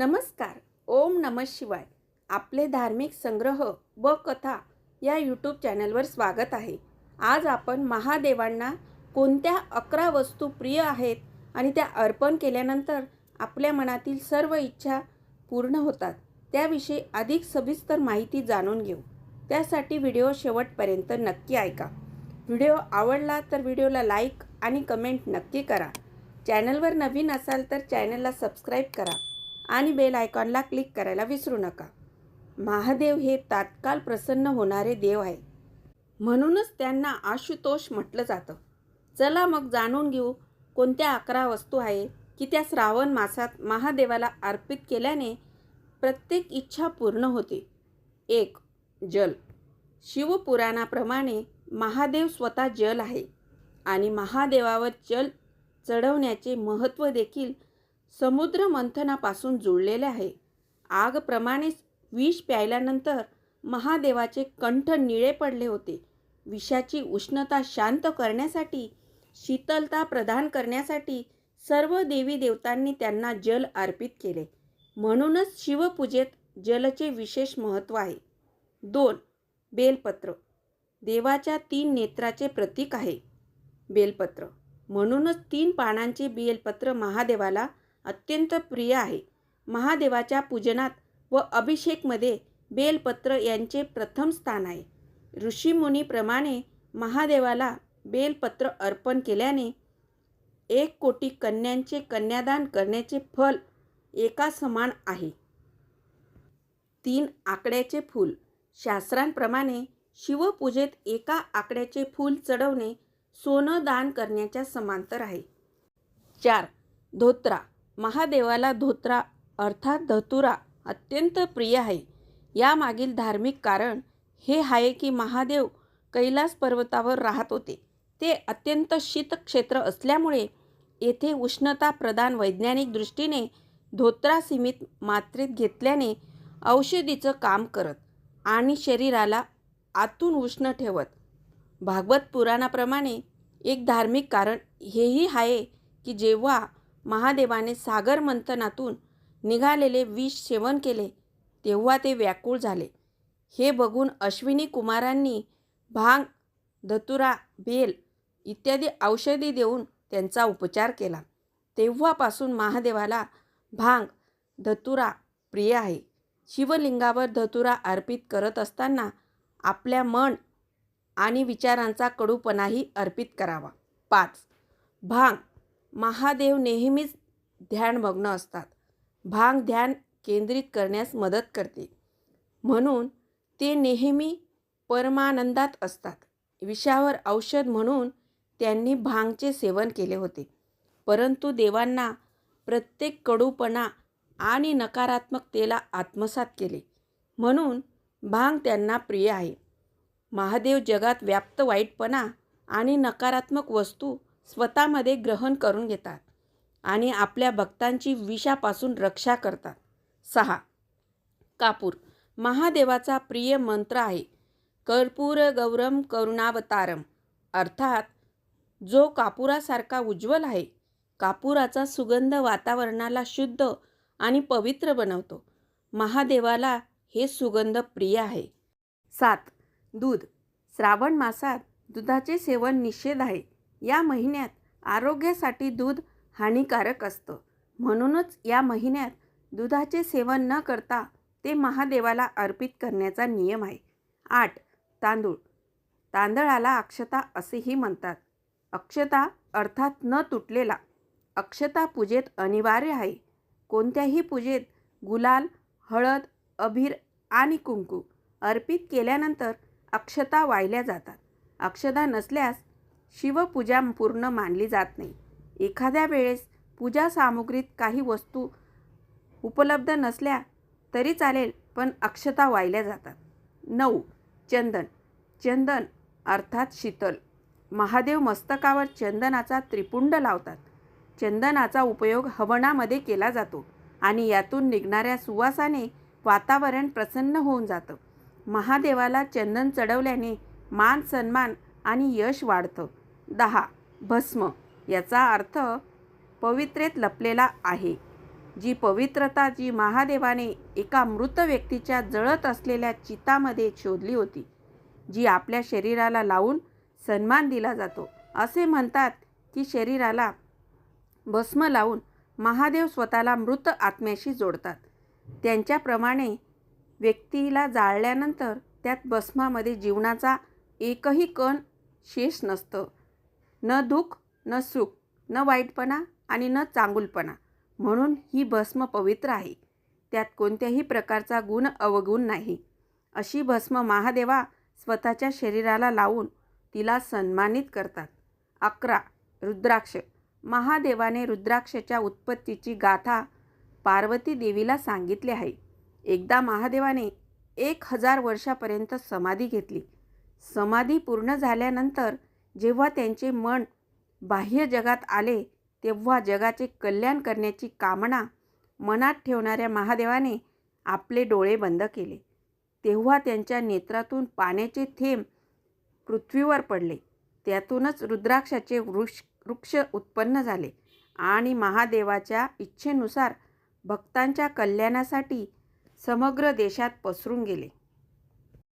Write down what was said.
नमस्कार. ओम नम शिवाय. आपले धार्मिक संग्रह व कथा या यूट्यूब चॅनलवर स्वागत आहे. आज आपण महादेवांना कोणत्या अकरा वस्तू प्रिय आहेत आणि त्या अर्पण केल्यानंतर आपल्या मनातील सर्व इच्छा पूर्ण होतात त्याविषयी अधिक सविस्तर माहिती जाणून घेऊ. त्यासाठी व्हिडिओ शेवटपर्यंत नक्की ऐका. व्हिडिओ आवडला तर व्हिडिओला लाईक आणि कमेंट नक्की करा. चॅनलवर नवीन असाल तर चॅनलला सबस्क्राईब करा. आणि बेल आयकॉनला क्लिक करायला विसरू नका. महादेव हे तात्काळ प्रसन्न होणारे देव आहे म्हणूनच त्यांना आशुतोष म्हटलं जातं. चला मग जाणून घेऊ कोणत्या अकरा वस्तू आहे की त्या श्रावण मासात महादेवाला अर्पित केल्याने प्रत्येक इच्छा पूर्ण होते. एक जल. शिवपुराणाप्रमाणे महादेव स्वतः जल आहे आणि महादेवावर जल चढवण्याचे महत्त्व देखील समुद्र मंथनापासून जुळलेले आहे. आगप्रमाणेच विष प्यायल्यानंतर महादेवाचे कंठ निळे पडले होते. विषाची उष्णता शांत करण्यासाठी शीतलता प्रदान करण्यासाठी सर्व देवी देवतांनी त्यांना जल अर्पित केले. म्हणूनच शिवपूजेत जलचे विशेष महत्त्व आहे. दोन बेलपत्र. देवाच्या तीन नेत्राचे प्रतीक आहे. बेलपत्र. म्हणूनच तीन पानांचे बेलपत्र महादेवाला अत्यंत प्रिय आहे. महादेवाच्या पूजनात व अभिषेकमध्ये बेलपत्र यांचे प्रथम स्थान आहे. ऋषीमुनीप्रमाणे महादेवाला बेलपत्र अर्पण केल्याने एक कोटी कन्यांचे कन्यादान करण्याचे फल एका समान आहे. तीन आकड्याचे फूल. शास्त्रांप्रमाणे शिवपूजेत एका आकड्याचे फूल चढवणे सोनं दान करण्याच्या समांतर आहे. चार. धोत्रा. महादेवाला धोत्रा अर्थात धतुरा अत्यंत प्रिय आहे. यामागील धार्मिक कारण हे आहे की महादेव कैलास पर्वतावर राहत होते. ते अत्यंत शीतक्षेत्र असल्यामुळे येथे उष्णता प्रदान वैज्ञानिक दृष्टीने धोत्रा सीमित मात्रेत घेतल्याने औषधीचं काम करत आणि शरीराला आतून उष्ण ठेवत. भागवत पुराणाप्रमाणे एक धार्मिक कारण हेही आहे की जेव्हा महादेवाने सागर मंथनातून निघालेले विष सेवन केले तेव्हा ते व्याकुळ झाले. हे बघून अश्विनी कुमारांनी भांग धतुरा बेल इत्यादी औषधी देऊन त्यांचा उपचार केला. तेव्हापासून महादेवाला भांग धतुरा प्रिय आहे. शिवलिंगावर धतुरा अर्पित करत असताना आपल्या मन आणि विचारांचा कडूपणाही अर्पित करावा. पाच. भांग महादेव नेहमीच ध्यानमग्न असतात. भांग ध्यान केंद्रित करण्यास मदत करते. म्हणून ते नेहमी परमानंदात असतात. विषावर औषध म्हणून त्यांनी भांगचे सेवन केले होते. परंतु देवांना प्रत्येक कडूपणा आणि नकारात्मकतेला आत्मसात केले. म्हणून भांग त्यांना प्रिय आहे. महादेव जगात व्याप्त वाईटपणा आणि नकारात्मक वस्तू स्वतःमध्ये ग्रहण करून घेतात आणि आपल्या भक्तांची विषापासून रक्षा करतात. सहा. कापूर. महादेवाचा प्रिय मंत्र आहे कर्पूर गौरम करुणावतारम. अर्थात जो कापुरासारखा उज्ज्वल आहे कापुराचा सुगंध वातावरणाला शुद्ध आणि पवित्र बनवतो. महादेवाला हे सुगंध प्रिय आहे. सात. दूध. श्रावण मासात दुधाचे सेवन निषेध आहे. या महिन्यात आरोग्यासाठी दूध हानिकारक असतं. म्हणूनच या महिन्यात दुधाचे सेवन न करता ते महादेवाला अर्पित करण्याचा नियम आहे. आठ. तांदूळ. तांदळाला अक्षता असेही म्हणतात. अक्षता अर्थात न तुटलेला. अक्षता पूजेत अनिवार्य आहे. कोणत्याही पूजेत गुलाल हळद अभिर आणि कुंकू अर्पित केल्यानंतर अक्षता वाहिल्या जातात. अक्षता नसल्यास शिवपूजा पूर्ण मानली जात नाही. एखाद्या वेळेस पूजा सामुग्रीत काही वस्तू उपलब्ध नसल्या तरी चालेल पण अक्षता वाहिल्या जातात. नऊ. चंदन. चंदन अर्थात शीतल. महादेव मस्तकावर चंदनाचा त्रिपुंड लावतात. चंदनाचा उपयोग हवनामध्ये केला जातो आणि यातून निघणाऱ्या सुवासाने वातावरण प्रसन्न होऊन जातं. महादेवाला चंदन चढवल्याने मान सन्मान आणि यश वाढतं. दहा. भस्म. याचा अर्थ पवित्रेत लपलेला आहे. जी पवित्रता जी महादेवाने एका मृत व्यक्तीच्या जळत असलेल्या चितामध्ये शोधली होती जी आपल्या शरीराला लावून सन्मान दिला जातो. असे म्हणतात की शरीराला भस्म लावून महादेव स्वतःला मृत आत्म्याशी जोडतात. त्यांच्याप्रमाणे व्यक्तीला जाळल्यानंतर त्यात भस्मामध्ये जीवनाचा एकही कण शेष नसतं. न दुःख न सुख न वाईटपणा आणि न चांगुलपणा म्हणून ही भस्म पवित्र आहे. त्यात कोणत्याही प्रकारचा गुण अवगुण नाही. अशी भस्म महादेवा स्वतःच्या शरीराला लावून तिला सन्मानित करतात. अकरा. रुद्राक्ष. महादेवाने रुद्राक्षच्या उत्पत्तीची गाथा पार्वती देवीला सांगितली आहे. एकदा महादेवाने एक हजार वर्षापर्यंत समाधी घेतली. समाधी पूर्ण झाल्यानंतर जेव्हा त्यांचे मन बाह्य जगात आले तेव्हा जगाचे कल्याण करण्याची कामना मनात ठेवणाऱ्या महादेवाने आपले डोळे बंद केले. तेव्हा त्यांच्या नेत्रातून पाण्याचे थेंब पृथ्वीवर पडले. त्यातूनच रुद्राक्षाचे वृक्ष वृक्ष उत्पन्न झाले आणि महादेवाच्या इच्छेनुसार भक्तांच्या कल्याणासाठी समग्र देशात पसरून गेले.